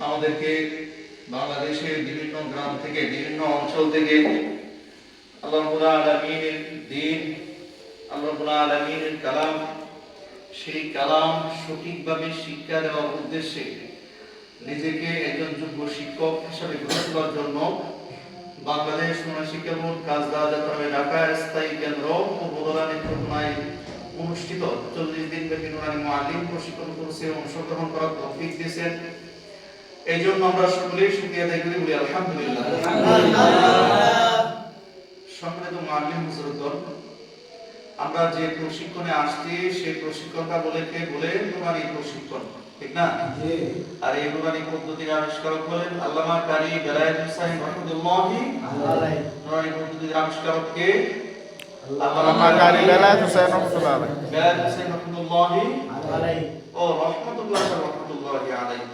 আমাদেরকে বাংলাদেশের বিভিন্ন গ্রাম থেকে, বিভিন্ন অঞ্চল থেকে কালাম, সেই কালাম সঠিকভাবে শিক্ষা দেওয়ার উদ্দেশ্যে নিজেকে একজন যোগ্য শিক্ষক হিসাবে গড়ে তোলার জন্য বাংলাদেশ শিক্ষা বোর্ড কাজদা যাত্রাবে ঢাকা স্থায়ী কেন্দ্র ও বদলা নেত্রকোনায় অনুষ্ঠিত। চল্লিশ দিন ব্যাপী নুরানি প্রশিক্ষণ কোর্সে অংশগ্রহণ করার দিয়েছেন। এই জন্য আমরা সকলেই শুক্রিয়া আদায় করি বলি আলহামদুলিল্লাহ। আমরা যে প্রশিক্ষণে আসছি, সেই প্রশিক্ষণটা বলে, কে বলে? নুরানি প্রশিক্ষণ। ঠিক না? আর এই নুরানি পদ্ধতির আবিষ্কারক হলেন আল্লামা কারি বেলায়েত হুসাইন রহমতুল্লাহি নুরানি পদ্ধতির আবিষ্কারক কে? আল্লামা কারি বেলায়েত হুসাইন রহমতুল্লাহ আলাইহি। বেলায়েত হুসাইন রহমতুল্লাহি ও রহমতুল্লাহ রহমতুল্লাহি আলাইহি।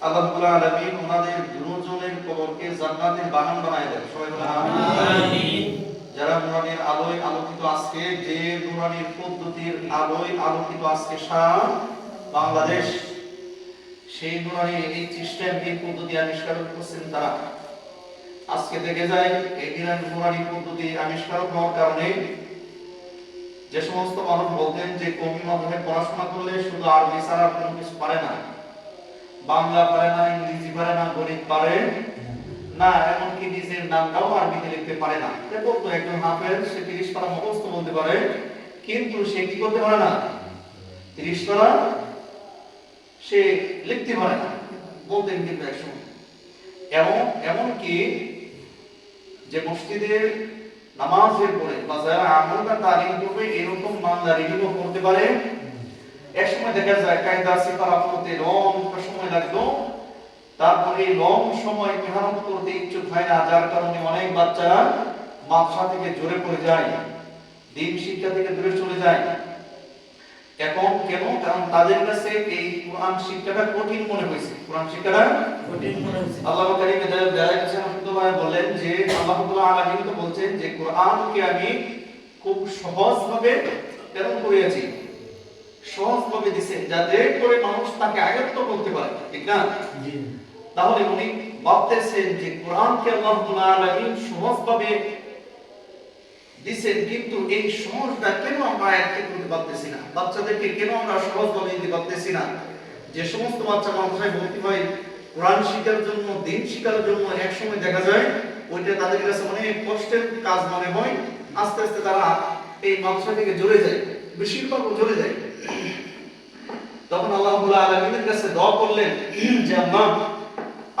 আল্লাহ রাব্বুল আলামিন ওনাদের দুজনের কবরকে জান্নাতের বাগান বানায় দেন। সবাই আমিন। যারা নুরানির আলোয় আলোকিত আজকে যে নুরানির পদ্ধতির আলোয় আলোকিত আজকে সারা বাংলাদেশ সেই নুরানি এই সিস্টেম এই পদ্ধতি আবিষ্কার করছেন তারা, আজকে দেখে যায় এই দিনের নুরানি পদ্ধতি আবিষ্কার হওয়ার কারণে যে সমস্ত মানুষ বলতেন যে কমি মাধ্যমে পড়াশোনা করলে শুধু আরবি ছাড়া কোনো কিছু পারে না, বাংলা পারে না, ইংরেজি পারে না, গণিত পারে না, এমনকি নিজের নামটাও আরবিতে লিখতে পারে না। সে বলতো একজন হাফেজ, সে তিরিশ পারা মুখস্থ বলতে পারে, কিন্তু সে কি করতে পারে না? তিরিশ পারা সে লিখতে পারে না, বলতেন কিন্তু একসময় এমন এমনকি যে মসজিদের নামাজের পরে বা যারা আমলটা তালিম করবে, এরকম রিডিংও করতে পারে। দেখা যায়, কায়দা সিফারা সময় লাগতো। তারপরে লং সময় মেহনত করতে ইচ্ছুক হয় না, যার কারণে অনেক বাচ্চারা মাদ্রাসা থেকে জোরে পড়ে যায়, দিন শিক্ষা থেকে দূরে চলে যায়। এখন কেন কারণ তাদের কাছে এই কোরআন শিক্ষাটা কঠিন মনে হয়েছে। কোরআন শিক্ষাটা কঠিন মনে হয়েছে। আল্লাহ কারীম দায়াত হোসেন বলেন যে আল্লাহ তাআলা আলামিন তো বলছেন যে কোরআনকে আমি খুব সহজভাবে প্রেরণ করিয়াছি। সহজভাবে দিছেন যাতে করে মানুষ তাকে আয়ত্ত করতে পারে। ঠিক না? তাহলে উনি ভাবতেছেন যে কোরআনকে আল্লাহ তাআলা আলামিন সহজভাবে দিছেন কিন্তু এই কেন আমরা আয়ত্ত করতে পারতেছি না? বাচ্চাদেরকে কেন আমরা সহজভাবে দিতে পারতেছি না? যে সমস্ত বাচ্চা ভর্তি হয়, কোরআন জন্য, দিন জন্য দেখা যায়, ওইটা তাদের কাছে অনেক কষ্টের কাজ মনে হয়, আস্তে আস্তে তারা এই মাদ্রাসা থেকে জড়ে যায়, বেশিরভাগ জড়ে যায়। তখন আল্লাহ আলমিনের কাছে দোয়া করলেন, যে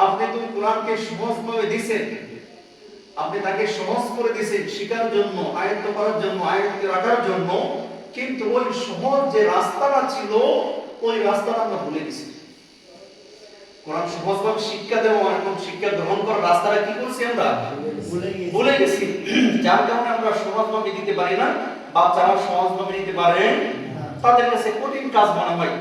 আপনি তো কোরআনকে সহজভাবে দিছেন আপনি তাকে সহজ করে দিয়েছেন শিকার জন্য আয়ত্ত করার জন্য আয়ত্তে রাখার জন্য কিন্তু ওই সহজ যে রাস্তাটা ছিল ওই রাস্তাটা আমরা ভুলে গেছি। কোরআন সহজভাবে শিক্ষা দেওয়া এবং শিক্ষা গ্রহণ করার রাস্তাটা কি করছি আমরা? ভুলে গেছি। যার কারণে আমরা সহজভাবে দিতে পারি না বাচ্চারা সহজভাবে নিতে পারে। তাদের কাছে কঠিন কাজ মনে হয়।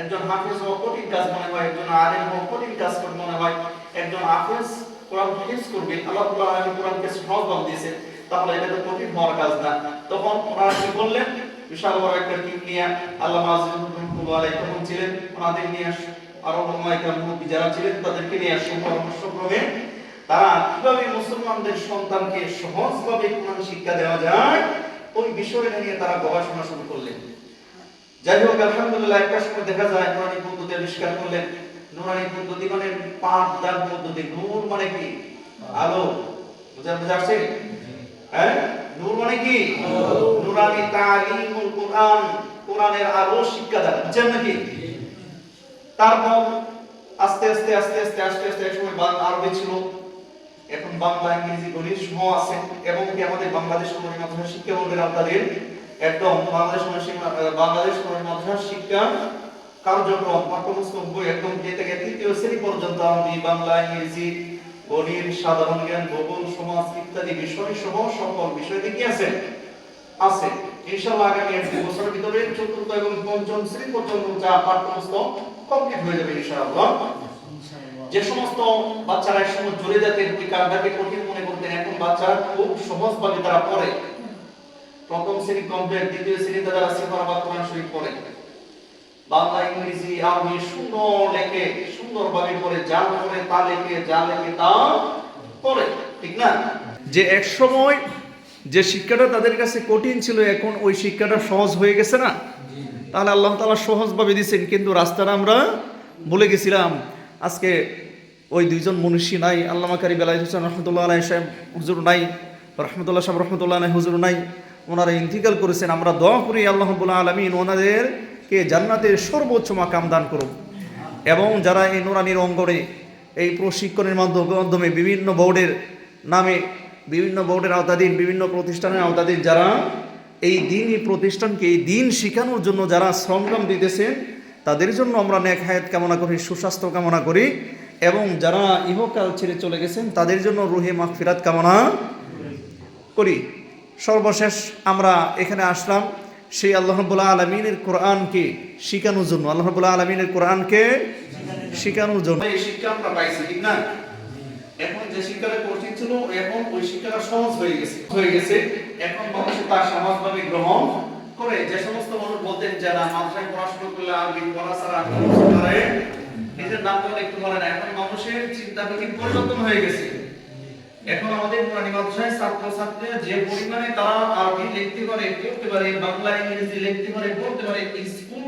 একজন হাফেজ হওয়া কঠিন কাজ মনে হয় একজন আলেম হওয়া কঠিন কাজ মনে হয় একজন হাফেজ কোরআন হাফেজ করবে, আল্লাহ তাআলা আমি কোরআনকে সহজভাবে দিয়েছে, তাহলে এটা তো কঠিন হওয়ার কাজ না। তখন ওনারা কি বললেন বিশাল বড় একটা টিম নিয়ে আল্লাহ রহমতুল্লাহ আলাইহি তখন ছিলেন, ওনাদের নিয়ে আরও ওলামায়ে মুরব্বী যারা ছিলেন, তাদেরকে নিয়ে আসে পরামর্শ ক্রমে তারা কীভাবে মুসলমানদের সন্তানকে সহজভাবে কোরআন শিক্ষা দেওয়া যায়, ওই বিষয়টা নিয়ে তারা গবেষণা শুরু করলেন। যাই হোক, আলহামদুলিল্লাহ, একটা সময় দেখা যায় নুরানি পদ্ধতি আবিষ্কার করলেন। নুরানি পদ্ধতি মানে পাঁচ পদ্ধতি। নূর মানে কি? আলো। বুঝা হ্যাঁ? নূর মানে কি? নুরানি তালিমুল কোরআন কোরআনের আলো শিক্ষা দান। বুঝছেন নাকি? তারপর আস্তে আস্তে আস্তে আস্তে আস্তে আস্তে এক সময় বাংলা আরবি ছিল। এখন বাংলা ইংরেজি গণিত সহ আছে। এবং কি আমাদের বাংলাদেশ কোন শিক্ষা বোর্ডের আপনাদের একদম বাংলাদেশ বাংলাদেশ কোন শিক্ষা কার্যক্রম পাঠ্যপুস্তক বই একদম যে থেকে তৃতীয় শ্রেণি পর্যন্ত আরবি বাংলা ইংরেজি গণিত সাধারণ জ্ঞান ভূগোল সমাজ ইত্যাদি বিষয় সহ সকল বিষয় কি আছে। আছে। ইনশাআল্লাহ আগামী এক বছরের ভিতরে চতুর্থ এবং পঞ্চম শ্রেণি পর্যন্ত যা পাঠ্যপুস্তক কমপ্লিট হয়ে যাবে ইনশাআল্লাহ। যে সমস্ত বাচ্চারা এক সময় জুড়ে যেতেন ওই কারণটাকে কঠিন মনে করতেন এখন বাচ্চারা খুব সহজভাবে তারা পড়ে। প্রথম শ্রেণি কমপ্লিট দ্বিতীয় শ্রেণীতে তারা সিফার বা কোরআন শরীফ পড়ে। বাংলা ইংরেজি আরবি সুন্দর লেখে, সুন্দরভাবে পড়ে, যা পড়ে তা লেখে, যা লেখে তা পড়ে, ঠিক না? যে এক সময় যে শিক্ষাটা তাদের কাছে কঠিন ছিল, এখন ওই শিক্ষাটা সহজ হয়ে গেছে না? তাহলে আল্লাহ তাআলা সহজভাবে দিয়েছেন, কিন্তু রাস্তাটা আমরা বলে গেছিলাম। আজকে ওই দুইজন মনীষী নাই, আল্লামা কারি বেলায় হোসেন রহমতুল্লাহ আলাই সাহেব হুজুর নাই, রহমতুল্লাহ সাহেব, রহমতুল্লাহ আলাই হুজুর নাই, ওনারা ইন্তিকাল করেছেন। আমরা দোয়া করি আল্লাহ আলমিন ওনাদেরকে জান্নাতের সর্বোচ্চ মাকাম দান করুক। এবং যারা এই নুরানির অঙ্গনে, এই প্রশিক্ষণের মাধ্যমে বিভিন্ন বোর্ডের নামে, বিভিন্ন বোর্ডের আওতাধীন, বিভিন্ন প্রতিষ্ঠানের আওতাধীন যারা এই দিনই প্রতিষ্ঠানকে এই দিন শেখানোর জন্য যারা শ্রমগ্রাম দিতেছেন তাদের জন্য আমরা নেক হায়াত কামনা করি, সুস্বাস্থ্য কামনা করি। এবং যারা ইহকাল ছেড়ে চলে গেছেন, তাদের জন্য রুহে মাগফিরাত কামনা করি। সর্বশেষ আমরা এখানে আসলাম। সেই আল্লাহ রব্বুল্লাহ আলমিনের কোরআনকে শিখানোর জন্য। আল্লাহ রব্বুল্লাহ আলমিনের কোরআনকে শিখানোর জন্য। এই শিক্ষা আমরা পাইছি, ঠিক না? এখন যে শিক্ষাটা কঠিন ছিল, এখন ওই শিক্ষাটা সহজ হয়ে গেছে। হয়ে গেছে, এখন মানুষ তা সমাজভাবে গ্রহণ করে। যে সমস্ত মানুষ বলতেন মাদ্রাসায় পড়াশোনা করলে আরবি, পড়া ছাড়া নিজের নাম তো একটু বলে না। এখন মানুষের চিন্তা পরিবর্তন হয়ে গেছে। এখন আমাদের পুরানি মাদ্রাসায় ছাত্র ছাত্রীরা যে পরিমাণে তারা আরবি লিখতে পারে পড়তে পারে বাংলা ইংরেজি লিখতে পারে পড়তে পারে স্কুল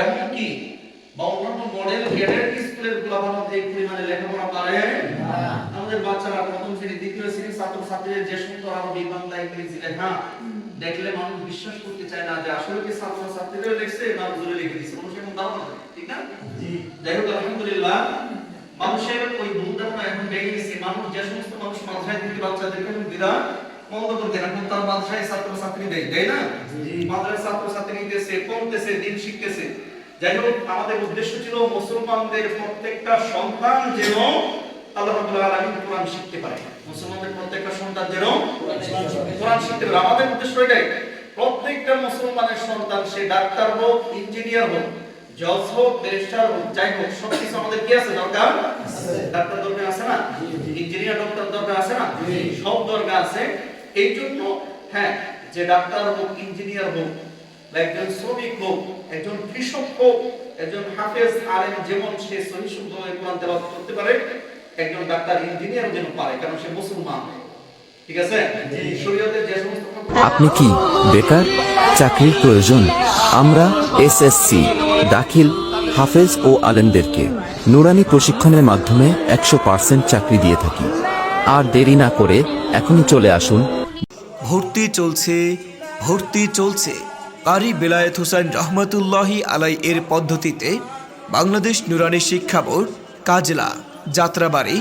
এমনকি বা অন্যান্য মডেল স্কুলের গুলাবার মধ্যে এই পরিমাণে লেখাপড়া পারে। আমাদের বাচ্চারা প্রথম শ্রেণি দ্বিতীয় ছাত্রীদের যে সুন্দর আরবি বাংলা ইংরেজি লেখা দেখলে মানুষ বিশ্বাস করতে চায় না যে আসলে কি লিখছে না হুজুরে লিখে দিচ্ছে মানুষ এখন নেই, ঠিক না? যাই হোক আলহামদুলিল্লাহ মানুষের ওই ভুল এখন বেড়ে গেছে মানুষ যে সমস্ত মানুষ মাদ্রাসায় দিকে বাচ্চাদেরকে বিরা বন্ধ করতে এখন তার মাদ্রাসায় ছাত্র ছাত্রী দেয় তাই না মাদ্রাসায় ছাত্র ছাত্রী নিতেছে পড়তেছে দিন শিখতেছে। যাই হোক আমাদের উদ্দেশ্য ছিল মুসলমানদের প্রত্যেকটা সন্তান যেন আল্লাহ রাব্বুল আলামিন কোরআন শিখতে পারে। মুসলমানদের প্রত্যেকটা সন্তান যেন কোরআন শিখতে পারে। আমাদের উদ্দেশ্য এটাই প্রত্যেকটা মুসলমানের সন্তান সে ডাক্তার হোক ইঞ্জিনিয়ার হোক জজ হোক ব্যারিস্টার হোক যাই হোক আমাদের কি আছে দরকার? ডাক্তার দরকার আছে না? ইঞ্জিনিয়ার ডক্টর দরকার আছে না? সব দরকার আছে। এই জন্য হ্যাঁ যে ডাক্তার হোক ইঞ্জিনিয়ার হোক বা একজন শ্রমিক হোক একজন কৃষক হোক একজন হাফেজ আলেম যেমন সে সহি শুদ্ধভাবে কোরআন তেলাওয়াত করতে পারে একজন ডাক্তার ইঞ্জিনিয়ার যেন পারে কারণ সে মুসলমান। ঠিক আছে? যে সমস্ত আপনি কি বেকার? চাকরির প্রয়োজন? আমরা এসএসসি দাখিল হাফেজ ও আলেমদেরকে নুরানি প্রশিক্ষণের মাধ্যমে একশো পার্সেন্ট চাকরি দিয়ে থাকি। আর দেরি না করে এখনই চলে আসুন। ভর্তি চলছে ভর্তি চলছে। কারি বেলায়েত হোসেন রহমতুল্লাহি আলাই এর পদ্ধতিতে বাংলাদেশ নুরানি শিক্ষা বোর্ড কাজলা যাত্রাবাড়ি